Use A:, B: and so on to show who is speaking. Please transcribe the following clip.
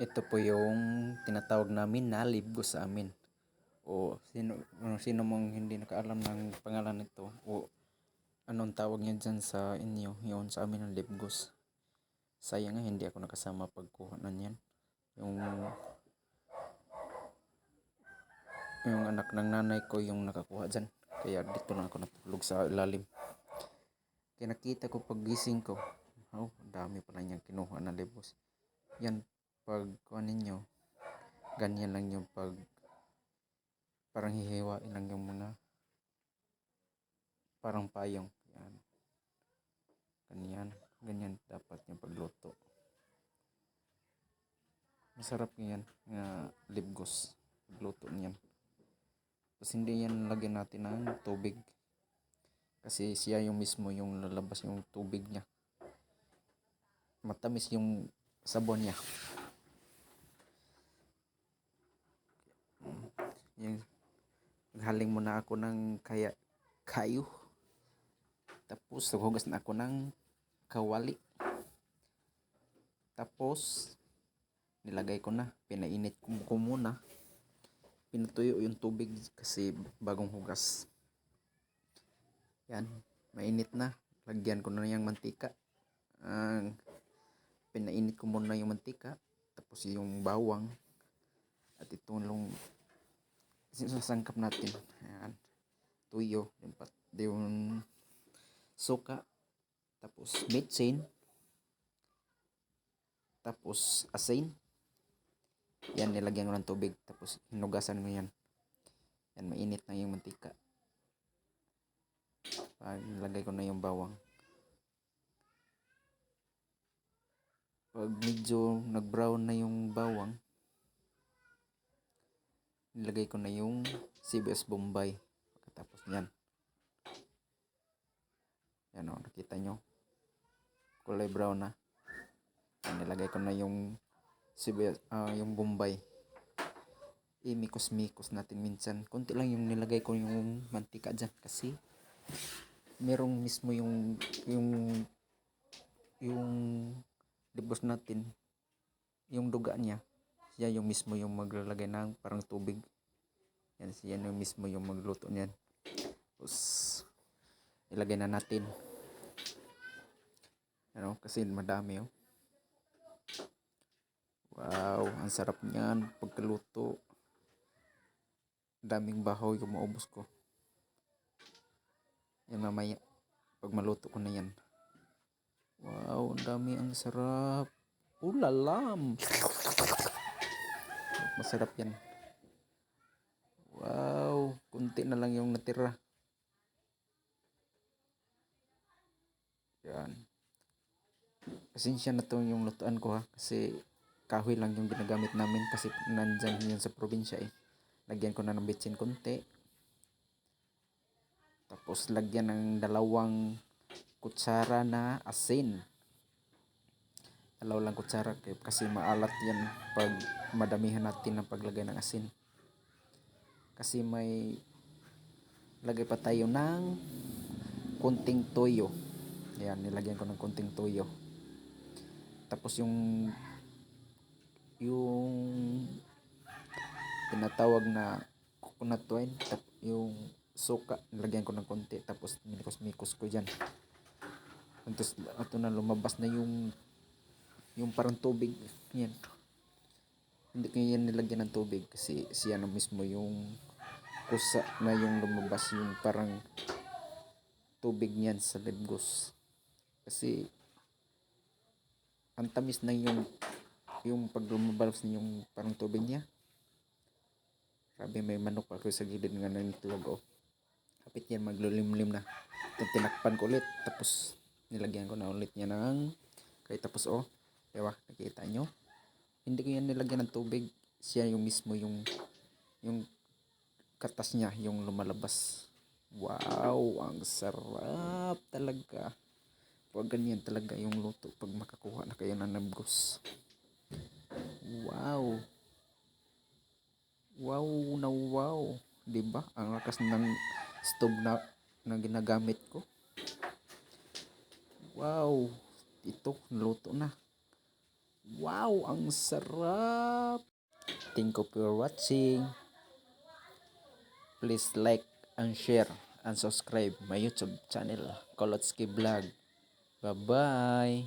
A: Ito po yung tinatawag namin na libgo sa amin. O sino, o sino mong hindi nakaalam ng pangalan nito o anong tawag niya dyan sa inyo, yun sa amin ng libgos. Sayang nga hindi ako nakasama pagkuha na niyan. Yung yung anak ng nanay ko yung nakakuha dyan. Kaya dito lang ako natulog sa ilalim. Kaya nakita ko pag gising ko, oh, ang dami pala niyang kinuha na libos. Yan, pag kuha ninyo, ganyan lang yung pag parang hihiwain lang yung mga parang payong. Yan. Ganyan. Ganyan dapat yung pagluto. Masarap yan nga libgos. Pagluto niyan. Tapos hindi yan lagyan natin ng tubig. Kasi siya yung mismo yung lalabas yung tubig niya. Matamis yung sabon niya. Yung naghaling muna ako ng kaya kayo. Tapos naghugas na ako ng kawali. Tapos nilagay ko na, pinainit ko, muna. Pinatuyo yung tubig kasi bagong hugas. Yan, mainit na. Lagyan ko na yung mantika. Ang pinainit ko muna yung mantika. Tapos yung bawang. At itong sinasangkap natin. Ayan. Tuyo. Yung, yung suka. Tapos mitsin. Tapos asin. Yan, nilagyan ko ng tubig. Tapos hinugasan ko yan. Yan, mainit na yung mantika. Ah, nilagay ko na yung bawang. Pag medyo nag-brown na yung bawang, nilagay ko na yung CBS Bombay. Pagkatapos niyan. Yan o, nakita nyo. Kulay brown na. Yan, nilagay ko na yung CBS, ah, yung Bombay. Imikos-mikos natin minsan. Kunti lang yung nilagay ko yung mantika dyan kasi merong mismo yung yung yung libos natin yung duga niya siya yung mismo yung maglalagay ng parang tubig yan siya yung mismo yung magluto niyan tapos ilagay na natin ano kasi madami oh wow ang sarap niyan pagkaluto daming bahaw yung maubos ko yan mamaya. Pag maluto ko na yan. Wow, ang dami. Ang sarap. Ulalam. Masarap yan. Wow, kunti na lang yung natira. Yan. Pasensya na to yung lutuan ko ha. Kasi kahoy lang yung ginagamit namin kasi nandyan yun sa probinsya eh. Lagyan ko na ng bitsin konti. Tapos lagyan ng dalawang kutsara na asin. Dalawang lang kutsara kasi maalat yan pag madamihan natin ng paglagay ng asin. Kasi may lagay pa tayo ng kunting toyo. Ayan, nilagyan ko ng kunting toyo. Tapos yung yung tinatawag na coconut wine, yung suka nilagyan ko ng konti tapos minikos-mikos ko dyan tapos ito na lumabas na yung yung parang tubig yan. Hindi ko yan nilagyan ng tubig kasi siya na mismo yung kusa na yung lumabas yung parang tubig niyan sa libgos. Kasi ang tamis na yung yung pag lumabas na yung parang tubig niya. Sabi may manok ako sa gilid nga ng itlog oh. Kapit yan maglulimlim na. Tinakpan ko ulit. Tapos nilagyan ko na ulit niya ng kaya tapos oh diba? Nakita nyo? Hindi ko yan nilagyan ng tubig. Siya yung mismo yung yung katas niya yung lumalabas. Wow! Ang sarap talaga. Pag ganyan talaga yung luto pag makakuha na kayo ng nabgos. Wow! Wow na wow! Diba? Ang lakas ng stove na, na ginagamit ko. Wow! Ito, naluto na. Wow! Ang sarap. Thank you for watching. Please like and share and subscribe my YouTube channel, Kolotsky Vlog. Bye-bye.